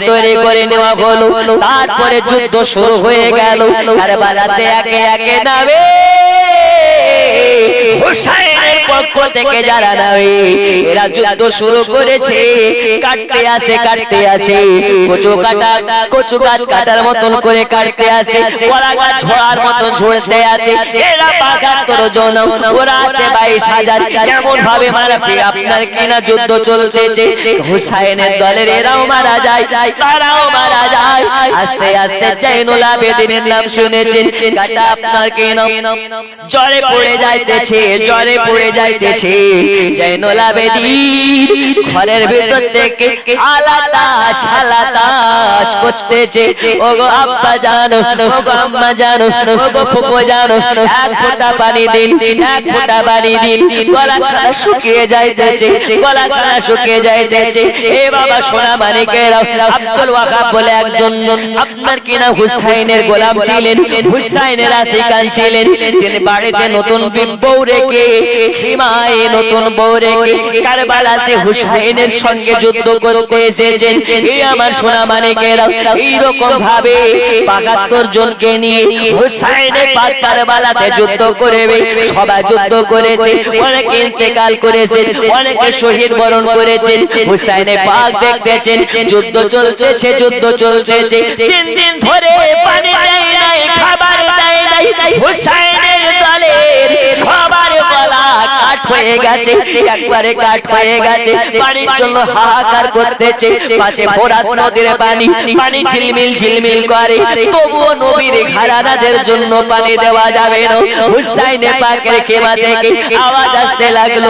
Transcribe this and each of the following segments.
রেখা তৈরি করে নেওয়া হলো। তারপরে যুদ্ধ শুরু হয়ে গেল। কারবালাতে একে একে নামে। পক্ষ থেকে যারা এরা যুদ্ধ শুরু করেছে। কাটতে আছে কাটতে আছে। কচু কাটা, কচু গাছ কাটার মতন করে কাটতে আছে। কলা গাছ ঝোড়ার মতন ঝুড়তে আছে। এরা ওরা আছে বাইশ হাজার। এমন ভাবে আপনার কিনা যুদ্ধ চলতেছে। হুসাইনের দলের এরাও মারা যায়, তারাও মারা যায়। আস্তে আস্তে জাইনুল আবেদিনের নাম শুনেছেন। কাটা আপনার কিনা? জ্বরে পড়ে যাইতেছে, জ্বরে পড়ে যাইতেছে জাইনুল আবেদিন ঘরের ভিতর থেকে করতেছে। ওগো আব্বা জানো, ওগো আম্মা জানো, ওগো ফুপো জানো, এক ফোঁটা পানি দিন, এক ফোঁটা পানি দিন। গলা খানা শুকিয়ে যাইতেছে, গলা খানা শুকিয়ে যাইতেছে। এ বাবা সোনা আব্দুল ওয়াহাব বলে একজন, আপনার কিনা হুসাইনের গোলাম ছিলেন? হুসাইনের আশিকান ছিলেন। তিনি বাড়িতে নতুন বউ রেখে খিমায় নতুন বউ কারবালাতে হুসাইনের সঙ্গে যুদ্ধ করতে এসেছেন? এই আমার সোনা মানিকেরা এইরকম ভাবে বাহাত্তর জনকে নিয়ে হুসাইনের কারবালাতে যুদ্ধ করবে, সবাই যুদ্ধ করেছে, অনেকে ইন্তেকাল করেছেন, অনেকে শহীদ বরণ করেছেন, হুসাইনের পাক দেখতেছেন, যুদ্ধ চলতেছে যুদ্ধ চলতেছে, তিন দিন ধরে পানি নাই, খাবার নাই, হুসাইনের দলের সবার গলা কাঠ হয়ে গেছে একবারে কাঠ হয়ে গেছে পানির জন্য হাহাকার করতেছে পাশে ফোরাত নদীর পানি পানি ঝিলমিল ঝিলমিল করে তবুও নবীর ঘরানাদের জন্য পানি দেওয়া যাবে না। হুসাইনে পাকের খেমা থেকে আওয়াজ আসতে লাগল।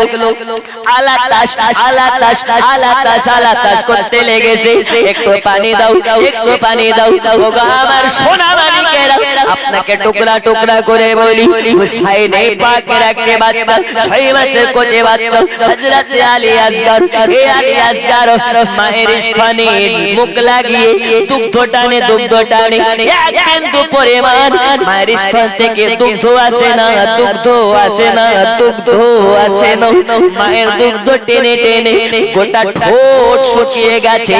আলা তাস আলা তাস আলা তাস আলা তাস করতে লেগেছে। একটু পানি দাও একটু পানি দাও। ওগো আমার সোনা মানিকেরা আপনাকে টুকরা টুকরা করে বলি হুসাইনে পাকের একটা বাচ্চা ছয় মায়ের দুগ্ধ টানে টানে। গোটা ঠোঁট শুকিয়ে গেছে।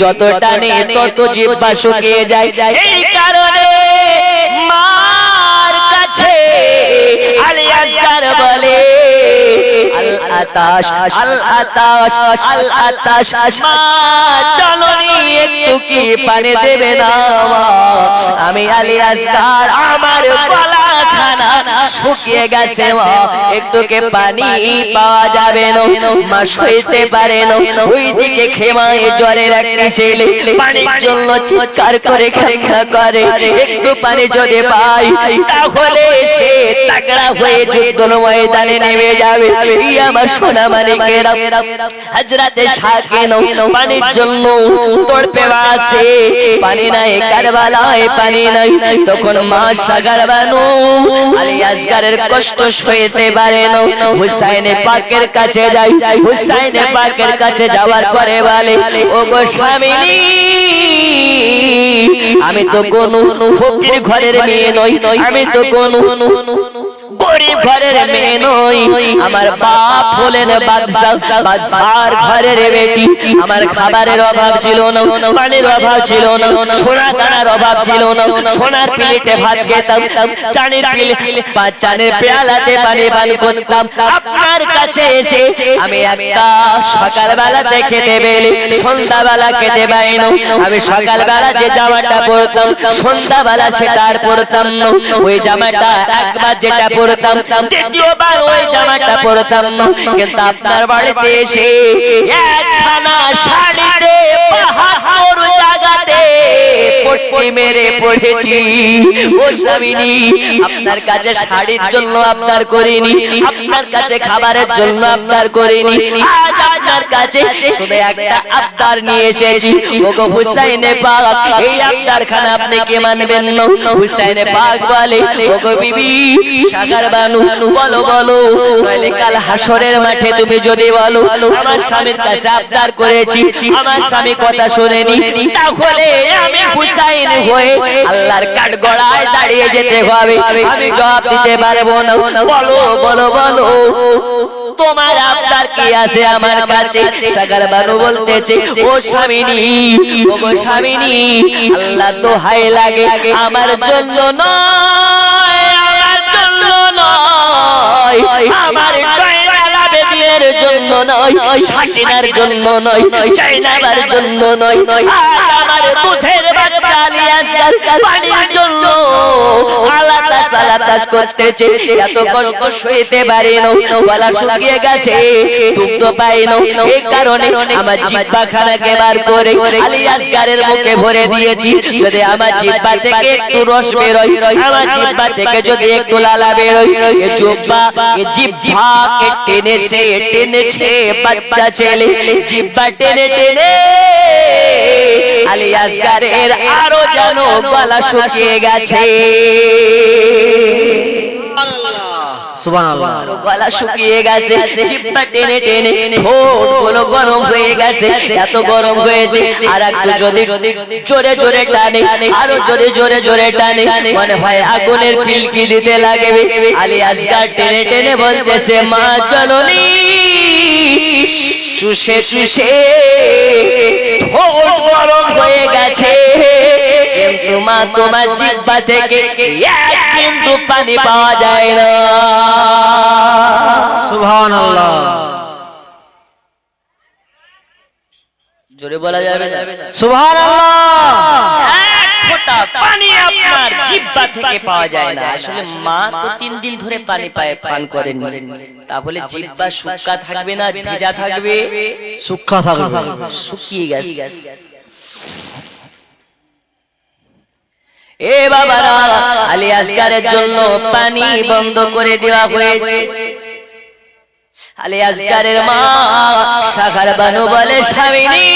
যত টানে তত জিহ্বা শুকিয়ে যায়। এই কারণে মার কাছে আলী আসগর বলে আতাশ, আল আতাশ আল আতাশ। মা একটু কি পানি দেবে না আমি আলী আসগার আমার শুকিয়ে গেছে একটু কে পানি পাওয়া যাবে মা, সইতে পারে না। ওইদিকে খেমায় জ্বরের একটা ছেলে পানির জন্য চিৎকার করে কান্না করে। একটু পানি যদি পাই, তাহলে সে তাগড়া হয়ে যুদ্ধ ময়দানে নেমে যাবে। আমার সোনা মানিকেরা হাজরাতে সাকে পানির জন্য তড়পে আছে পানি নাই কারবালায় পানি নাই তখন মা বানু আলী কষ্ট সইতে পারে না পাকের কাছে যাই পাকের কাছে যাওয়ার পরে বলে ও গো আমি তো কোন ফকির ঘরের মেয়ে নই, আমি তো কোন গরিব মেয়ে নই আমার বাপ হলেন বাদশাহ। বাদশার ঘরের বেটি আমার খাবারের অভাব ছিল না, পানির অভাব ছিল না, সোনা দানার অভাব ছিল না। সোনার প্লেটে ভাত খেতাম, চানের চানের পেয়ালাতে পানি পান করতাম। আপনার কাছে এসে আমি একটা সকালবেলা দেখে দেবে সন্ধ্যাবেলা খেতে পাই না। আমি সকালবেলা যে জামাটা পরতাম, সন্ধ্যাবেলা সেটা আর পরতাম না। ওই জামাটা একবার যেটা পরতাম দ্বিতীয়বার ওই জামাটা পরতাম। না কিন্তু আপনার বাড়িতে এসে একখানা শাড়িতে বাহাত্তর পট্টি মেরে পড়েছি। ও স্বামিনী আপনার কাছে শাড়ির জন্য আপনার করিনি। আপনার কাছে খাবারের জন্য আপনার করিনি। আজ আপনার কাছে শুধু একটা আবদার নিয়ে এসেছি। ওগো হুসাইনে পাক এই আপনি কে মানবেন না? হুসাইনে পাক বলে ওগো বিবি সাগার বানু বলো বলো নইলে কাল হাসরের মাঠে তুমি যদি বলো আমার স্বামীর কাছে আবদার করেছি। আমার স্বামী কথা শুনেনি। তাহলে আমি হুসাইন হয়ে আল্লাহর কাঠ গড়ায় দাঁড়িয়ে যেতে হবে। আমি জবাব দিতে পারব না। বলো বলো বলো। তোমার আপনার কি আছে আমার কাছে? সাগার বানু বলতেছে ও স্বামিনী ও গো স্বামিনী আল্লাহ তো হাই লাগে আমার জন্য নয় আমার জন্য নয় আমার জন্য নয় সাকিনার জন্য নয় জন্য নয় আমার আমার জিব্বা থেকে একটু রস বেরোয়, আমার জিব্বা থেকে যদি একটু লালা বেরোয়, এ জিব্বা, এ জিব্বাকে টেনেছে টেনেছে বাচ্চা ছেলে। জিব্বা টেনে টেনে আলিয়াস গারের আরও যেন গলা শুকিয়ে গেছে। গলা শুকিয়ে গেছে। জিব্বা টেনে টেনে ঠোঁটগুলো গরম হয়ে গেছে। এত গরম হয়েছে। আর একটু যদি জোরে জোরে টানে আরও জোরে জোরে জোরে টানে মনে হয় আগুনের পিলকি দিতে লাগবে আলী আসগার টেনে টেনে বলতেছে মা জননী চুষে চুষে ঠোঁট গরম হয়ে গেছে। কিন্তু মা তোমার জিব্বা থেকে কিন্তু পানি পাওয়া যায় না। সুবহানাল্লাহ। জোরে বলা যাবে না? সুবহানাল্লাহ। এক ফোঁটা পানি আপনার জিব্বা থেকে পাওয়া যায় না। আসলে মা তো তিন দিন ধরে পানি পায় পান করেন তাহলে জিব্বা শুক্কা থাকবে না ভেজা থাকবে সুক্ষা থাকবে। শুকিয়ে গেছে। এ বাবারা আলী আসগারের জন্য পানি বন্ধ করে দেওয়া হয়েছে। আলী আসগারের মা শাখার বানু বলে স্বামিনী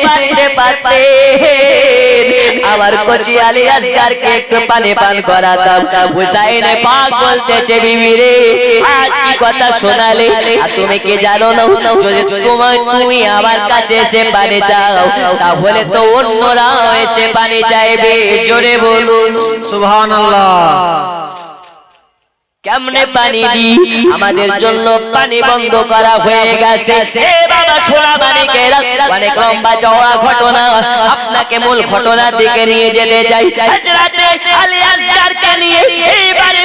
একটু পানি দিতে পারতেন আমার কচি আলী আসগারকে একটু পানি পান করাতাম। হুসাইনে পাক বলতেছে বিবি রে আজ কি কথা শোনালে? আর তুমি কি জানো না? যদি তোমার তুমি আমার কাছে এসে পানি চাও, তাহলে তো অন্যরাও এসে পানি চাইবে। জোরে বলুন। সুবহানাল্লাহ। কেমনে পানি দি আমাদের জন্য পানি বন্ধ করা হয়ে গেছে। বাবা সোনা মানিকেরা অনেক লম্বা চওড়া ঘটনা। আপনাকে মূল ঘটনার দিকে নিয়ে যেতে চাই। হযরতে আলী আসগারকে নিয়ে এইবারে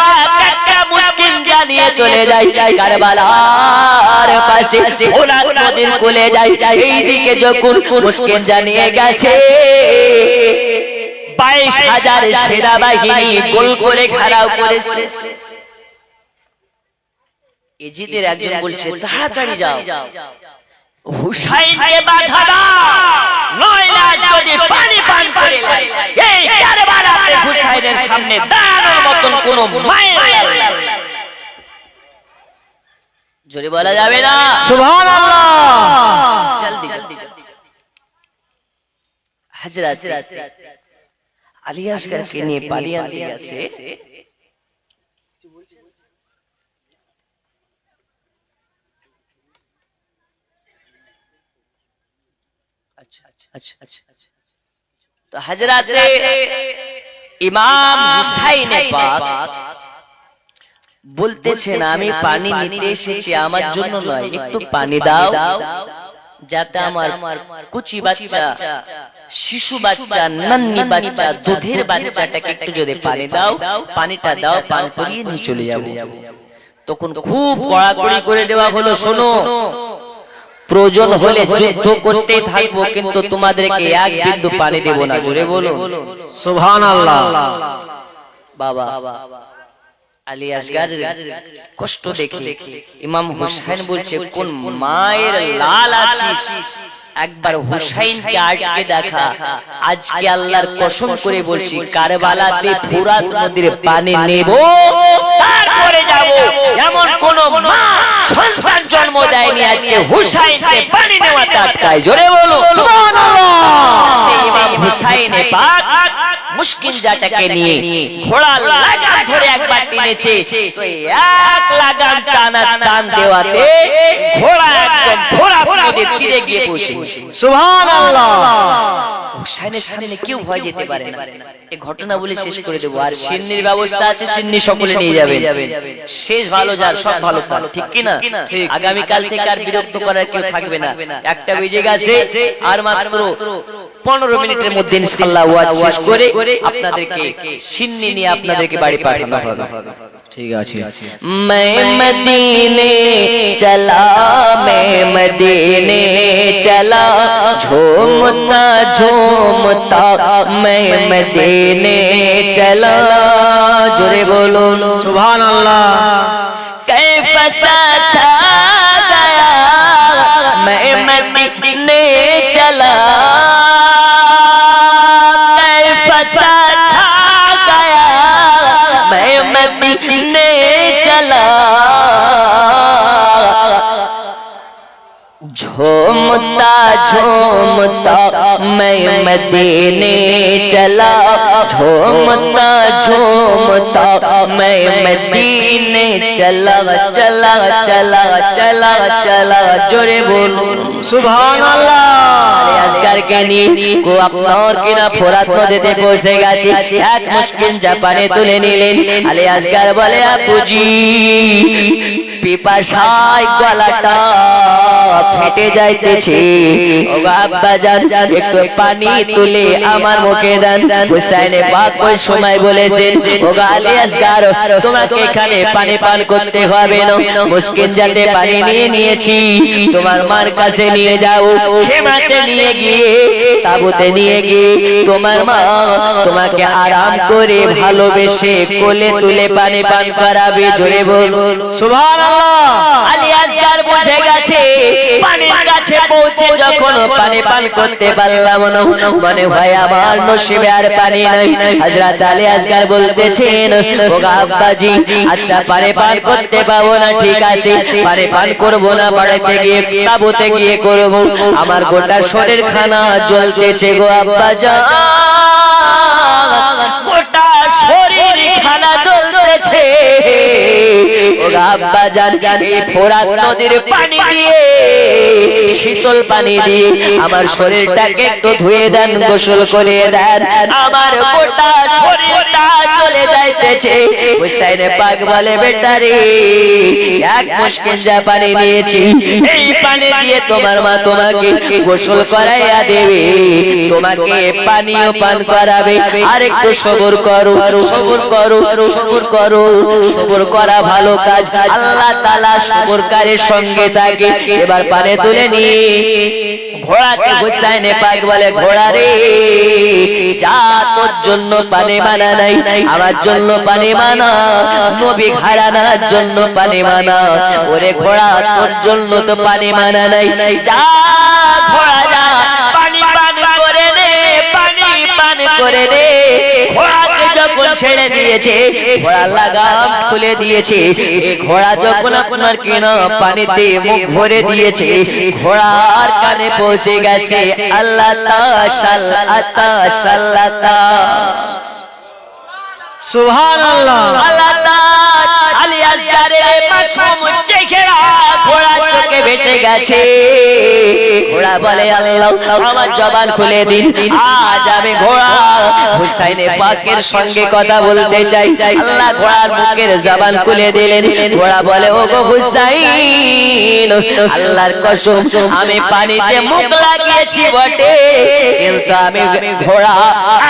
পাক একটা মুশকিল জানিয়ে চলে যাই কারবালার পাশে ফোলাদ নদীর কোলে যাই এইদিকে যখন মুশকিল জানিয়ে গেছে। বাইশ হাজার সেনাবাহিনী গোল করে ঘেরাও করেছে। এজিদের একজন বলছে তাড়াতাড়ি যাও। হুসাইনকে বাধা দাও। নয়লা যদি পানি পান করে লাই, এই কারবালাতে হুসাইনের সামনে দাঁড়ানোর মতন কোন মায়ের জোরে বলা যাবে না? সুবহানাল্লাহ। জলদি জলদি হযরত আলী আসগরকে নিয়ে পালিয়ে আনতে গেছে আচ্ছা আচ্ছা ইমাম বলতেছেন আমি পানি নিতে এসেছি আমার জন্য নয় একটু পানি দাও। যাতে আমার কুচি বাচ্চা শিশু বাচ্চা নান্নি বাচ্চা দুধের বাচ্চাটাকে একটু যদি পানি দাও পানিটা দাও পান করিয়ে নিয়ে চলে যাব। তখন খুব কড়াকড়ি করে দেওয়া হলো শোনো। প্রয়োজন হলে যুদ্ধ করতে থাকব কিন্তু তোমাদেরকে এক বিন্দু পানি দেব না জোরে বলো সুবহানাল্লাহ। বাবা। আলী আসগার কষ্ট দেখে ইমাম হুসাইন বলছে কোন মায়ের লাল আছিস? একবার হুসাইনকে আটকে দেখা। আজকে আল্লাহর কসম করে বলছি কারবালাতে ফুরাত নদীর পানি নেব তারপরে যাব। এমন কোন মা সন্তান জন্ম দেয়নি। আজকে হুসাইনকে পানি নেওয়া আটকায় জোরে বলো সুবহানাল্লাহ। ইমাম হুসাইনে পাক মুশকিল জাটাকে নিয়ে ঘোড়া লাগাম ধরে একবার টেনেছে। তো এক লাগাম টানা টান দেওয়াতে ঘোড়া একদম ঘোড়া নদীর তীরে গিয়ে পৌঁছে। সুবহান আল্লাহ হুসাইনের সামনে কেউ ভয় যেতে পারে না। এই ঘটনা বলে শেষ করে দেবো। আর সিন্নির ব্যবস্থা আছে সিন্নি সকলে নিয়ে যাবেন। শেষ ভালো যার সব ভালো তার। ঠিক কি না আগামী কাল থেকে আর বিরক্ত করার কেউ থাকবে না। একটা বেজে গেছে আর মাত্র পনেরো মিনিটের মধ্যে ইনশাল্লাহ ওয়াজ শেষ করে আপনাদেরকে সিন্নি নিয়ে আপনাদেরকে বাড়ি পাঠানো হবে ঠিক আছে मैं मदीने चला मैं मदीने चला झूमता झूमता मैं मदीने चला जोरे बोलो झूमता झूमता मैं मदीने चला झूमता झूमता मैं मदीने चला चला चला चला चला जोरे बोलो সুবহান আল্লাহ আরে আজকারকে নিয়ে কো আপনার কিনা ফোরাত নদীতে পৌঁছে গেছে এক মুশকিল জাপানে তুলে নিলেন আলে আজকার বলে আপুজি পিপাসায় গলাটা ফেটে যাইতেছে। একটু পানি তুলে আমার মুখে হুসাইনে ওই সময় বলেছেন তোমাকে এখানে পানি পান করতে হবে না। পানি নিয়ে নিয়েছি, তোমার মার কাছে নিয়ে যাও। খেমাতে নিয়ে গিয়ে, তাবুতে নিয়ে গিয়ে তোমার মা তোমাকে আরাম করে ভালোবেসে কোলে তুলে পানি পান করাবে। জোরে বল সুবহান আল্লাহ আসগার বুঝে গেছে। পানির কাছে পৌঁছে যখন পানি পান করতে পারলাম না, মনে হয় আমার নসিবে আর পানি নাই। হযরত আলী আসগার বলতেছেন ও আচ্ছা পানি পান করতে পাবো না, ঠিক আছে। পানি পান করব না, বাড়িতে গিয়ে, তাবুতে গিয়ে করব। আমার গোটা শরীর খানা জ্বলতেছে গো আব্বা গোটা শরীর খানা জ্বলতেছে। আব্বা জান জান এই ফোরাত নদীর পানি দিয়ে শীতল পানি দিয়ে আমার শরীরটাকে একটু ধুয়ে দেন গোসল করে দেন। আমার গোটা শরীরটা চলে যাইতেছে। হুসাইনে পাক বলে বেটারে এক মুশকিল যা পানি নিয়েছি এই পানি দিয়ে তোমার মা তোমাকে গোসল করাইয়া দেবে। তোমাকে পানীয় পান করাবে। আর একটু সবর করো সবর করো সবর করো সবর করা ভালো কাজ। আল্লাহ তাআলা সবরকারের সঙ্গে থাকে এবার পানে তুলে নি ঘোড়াকে হুসাইনে পাক বলে ঘোড়া রে। যা তোর জন্য পানি মানা নাই আমার জন্য পানি মানা। নবী ঘাড়ানার জন্য পানি মানা। ওরে ঘোড়া তোর জন্য তো পানি মানা নাই। যা ঘোড়া যা পানি পান করে নে পানি পান করে নে। ঘোড়াকে যখন ছেড়ে দিয়েছে ঘোড়া লাগাম খুলে দিয়েছে ঘোড়া যখন আপনার কেন পানিতে মুখ ভরে দিয়েছে ঘোড়ার কানে পৌঁছে গেছে আল্লাহ তাশাল আতাশাল্লাতা সুবহান আল্লাহ আল্লাহ আসগারের মাসুম চেহারা ঘোড়া চোখে ভেসে গেছে। ঘোড়া বলে আল্লাহ আমার জবান খুলে দিন। আজ আমি ঘোড়া হুসাইনে পাকের সঙ্গে কথা বলতে চাই। আল্লাহ ঘোড়ার মুখের জবান খুলে দিলেন। ঘোড়া বলে ও গো হুসাইন আল্লাহর কসম আমি পানিতে মুখ লাগিয়েছি বটে। কিন্তু আমি ঘোড়া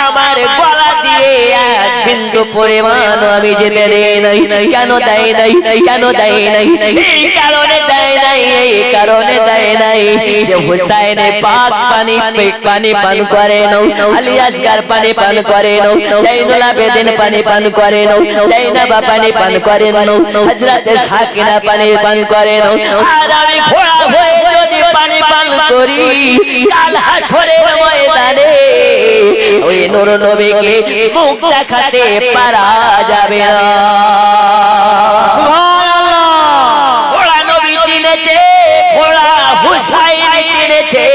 আমার গলা দিয়ে এক বিন্দু পরিমাণ আমি যেতে দেই নাই। কেন দেয় নাই, কেন দেয় নাই? কারণে দেয় নাই, এই কারণে দেয় নাই যে হুসাইনে পাক পানি পানি পান করে নাও, আলী আজগার পানি পান করে নাও জৈনুলা বেদিন পানি পান করে পানি পান করে সাকিনা পানি পান করে আর আমি ঘোড়া হয়ে পানি পান করি কাল হাসরের ময়দানে। ওই নূর নবীকে মুখ দেখাতে পারা যাবে না। সুবহানাল্লাহ। নবী চিনেছে ঘোড়া হুসাইন চিনেছে।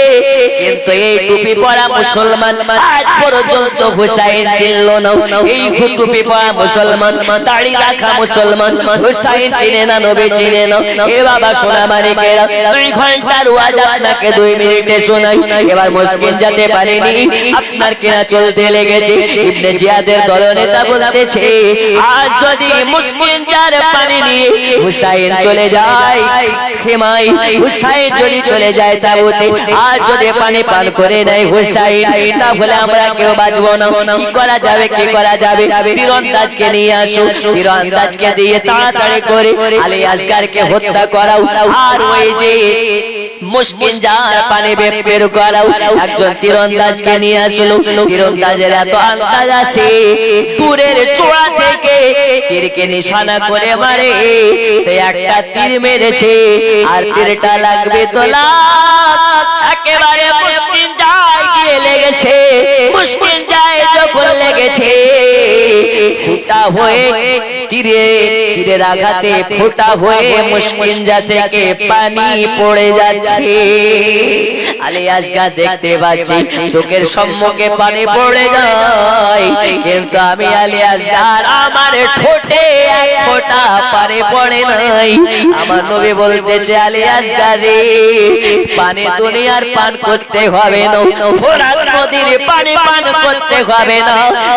কিন্তু এই টুপি পরা মুসলমান আজ পর্যন্ত হুসাইন চিনল না। এই টুপি পরা মুসলমান, দাড়ি রাখা মুসলমান, হুসাইন চিনে না, নবী চিনে না। এ বাবা সোনা মানিকেরা, দুই ঘণ্টার ওয়াজ আপনাকে দুই মিনিটে শোনাই। এবার মুশকিল যেতে পারেনি, আপনার কেনা চলতে লেগেছে। ইবনে জিয়াদের দলনেতা বলতেছে, আজ যদি মুশকিল যার পানি নিয়ে হুসাইন চলে যায় খেমাই হুসাইন যদি চলে যায় তাবুতে, আজ যদি পানি পান করে নেয় হুসাইন তাহলে আমরা কেউ বাঁচবো না। কি করা যাবে কি করা যাবে? তীরন্দাজকে নিয়ে আসো তীরন্দাজকে দিয়ে তাড়াতাড়ি করে আলী আসগারকে হত্যা করাও আর ওই যে মুশকিল যার পানি বের করাও একজন তীরন্দাজকে নিয়ে আসলো। তীরন্দাজের এত আন্দাজ আছে, দূরের চোড়া থেকে তীরকে নিশানা করে মারে। তো একটা তীর মেরেছে, আর তীরটা লাগবে তো একেবারে মুশকিল গিয়ে লেগেছে, মুশকিল যায় যখন লেগেছে। ফুটা হয়ে, তীরে, তীরের আঘাতে ফুটা হয়ে মুশকিল যা থেকে পানি পড়ে যাচ্ছে। দেখতে পাচ্ছি, চোখের সম্মুখে পানি পড়ে যায়। কিন্তু আমি আলী আমার ঠোঁটে এক পানি পড়ে নাই। আমার নবী বলতেছে, আলী আজগা রে, পানি দুনিয়ার পান করতে হবে না। ফোরাত নদীর পানি পান করতে হবে না।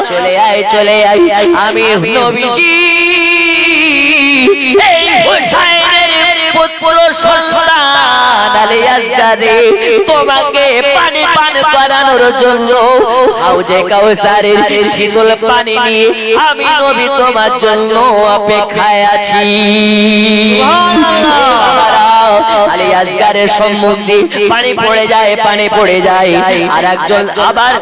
চলে আয় চলে আয়। আমি নবীজি। এই হুসাইনের পুত্র সন্তান আলী আসগারে তোমাকে পানি পান করানোর জন্য হাউজে কাউসারের শীতল পানি নিয়ে আমি নবী তোমার জন্য অপেক্ষায় আছি। আলী আসগারের সম্মুখে পানি পড়ে যায় পানি পড়ে যায়। আর একজন আবার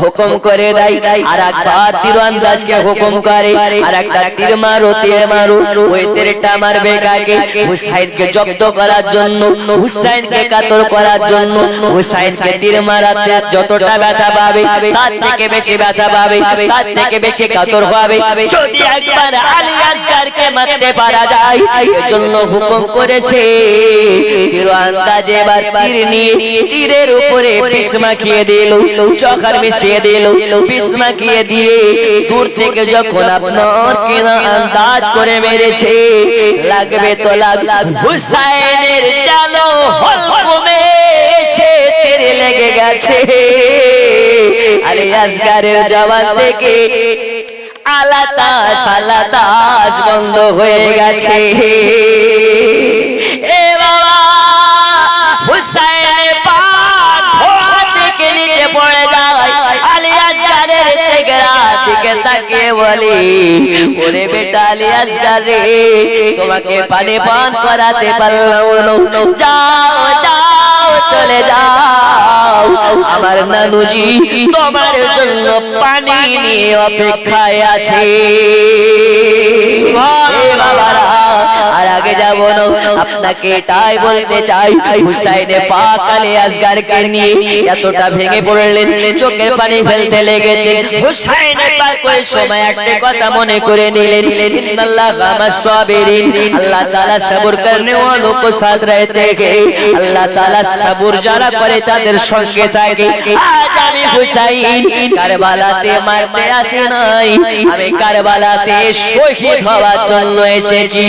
হুকুম করে দেয়। আর একবার তীরন্দাজকে হুকুম করে। আর একটা তীর মারো তীর মারো। ওই তীরটা মারবে কাকে হুসাইনকে জব্দ করার জন্য, হুসাইনকে কাতর করার জন্য, হুসাইনকে তীর মারাতে যতটা ব্যথা পাবে, তার থেকে বেশি ব্যথা পাবে, তার থেকে বেশি কাতর হবে যদি একবার আলী আসগারকে মারতে পারা যায়, এজন্য হুকুম করেছে তীর আন্দাজে এবার তীর নিয়ে তীরের উপরে বিষ মাখিয়ে দিল। চখার মিশিয়ে দিল মাখিয়ে দিয়ে দূর থেকে যখন আপনার কেনা আন্দাজ করে মেরেছে, লাগবে তো লাগ হুসাইনের চালো হলকমে এসে তীরে লেগে গেছে। আরে আসগারের জবান থেকে আলাতাস আলাতাস বন্ধ হয়ে গেছে। দিকে বলে ওরে বেটা আলী আসগার রে তোমাকে পানি পান করাতে পারলাম। যাও যাও চলে যাও আমার নানুজি তোমার জন্য পানি নিয়ে অপেক্ষায় আছে এ বাবারা আর আগে যাব না আপনাকে এটাই বলতে চাই হুসাইনে পাক আলী আসগারকে নিয়ে এতটা ভেঙে পড়লেন চোখের পানি ফেলতে লেগেছে হুসাইনে পাক ওই সময় একটা কথা মনে করে নিলেন ইন্নাল্লাহ গামাস সাবিরিন আল্লাহ তাআলা সবর করনে ওয়ালো কো সাথ रहते हैं আল্লাহ তাআলা সবর যারা করে তাদের সঙ্গে থাকে। আজ আমি হুসাইন কারবালাতে মারতে আসি নাই। আমি কারবালাতে শহীদ হওয়ার জন্য এসেছি।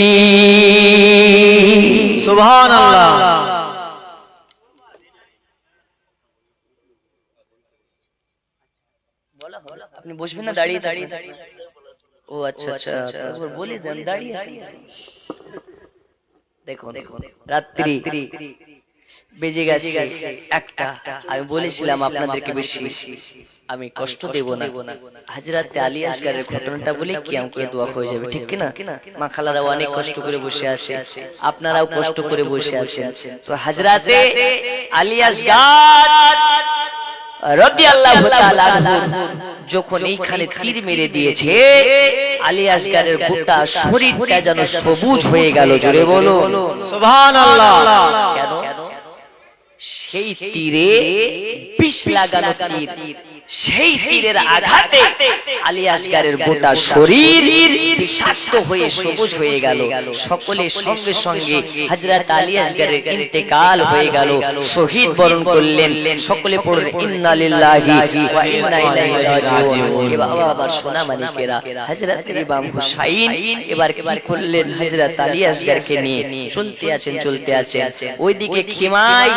সুবহান আল্লাহ আপনি বসবেন না দাঁড়িয়ে দাঁড়িয়ে ও আচ্ছা আচ্ছা বলে দেন দাঁড়িয়ে আছেন দেখুন রাত্রি। বেজে গেছে একটা। আমি বলেছিলাম আপনাদেরকে বেশি। আমি কষ্ট দেব না। হাজরাতে আলী আসগারের ঘটনাটা বলে কি? আমাকে দোয়া হয়ে যাবে ঠিক কি না মা খালারাও অনেক কষ্ট করে বসে আছে। আপনারাও কষ্ট করে বসে আছেন। তো হাজরাতে আলী আসগার রাদিয়াল্লাহু তাআলা যখন এইখানে তীর মেরে দিয়েছে আলী আসগারের গোটা শরীরটা যেন সবুজ হয়ে গেল জোরে বলো। সুবহান আল্লাহ কেন? সেই তীরে বিষ লাগানো তীর। সেই তীরের আঘাতে আলী আসগারের গোটা শরীর বিষাক্ত হয়ে সবুজ হয়ে গেল। সকলে সঙ্গে সঙ্গে হযরত আলী আসগারের ইন্তেকাল হয়ে গেল। শহীদ বরণ করলেন। সকলে পড়লেন ইন্না লিল্লাহি ওয়া ইন্না ইলাইহি রাজিউন। এবার আবার সোনা মানিকেরা হযরত ইমাম হুসাইন এবার কি করলেন? হযরত আলী আসগারকে নিয়ে চলতে আছেন চলতে আছেন। ওইদিকে খিমাই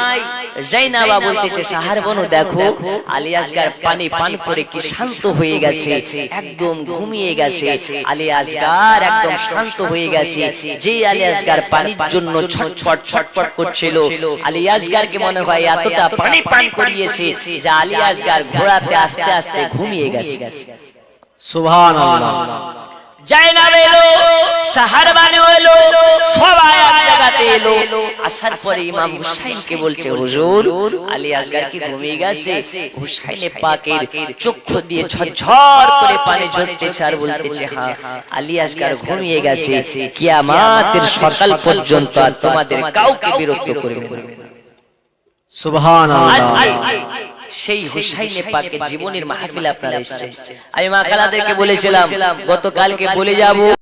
জাইনাবা বলতেছে সাহার বনু দেখো আলী আসগার পানি পান করে কি শান্ত হয়ে গেছে একদম ঘুমিয়ে গেছে। আলী আসগার একদম শান্ত হয়ে গেছে। যে আলী আসগার পানির জন্য ছটফট ছটফট করছিল আলী আসগারকে মনে হয় এতটা পানি পান করিয়েছে যে আলী আসগার ঘোড়াতে আস্তে আস্তে ঘুমিয়ে গেছে। সুবহান আল্লাহ জায়নাব এলো সাহার এলো সবাই এক জায়গাতে এলো। আসার পরে ইমাম হুসাইনকে বলছে হুজুর আলী আসগার কি ঘুমিয়ে গেছে? হুসাইনে পাকের চক্ষু দিয়ে ঝরঝর করে পানি ঝরতেছে আর বলতেছে হ্যাঁ আলী আসগার ঘুমিয়ে গেছে। কিয়ামাতের সকাল পর্যন্ত আর তোমাদের কাউকে বিরক্ত করবে আজকে সেই হুসাইনে পাকে জীবনের মাহফিল আপনারা এসেছেন। আমি মা খালাদেরকে বলেছিলাম গতকালকে বলে যাব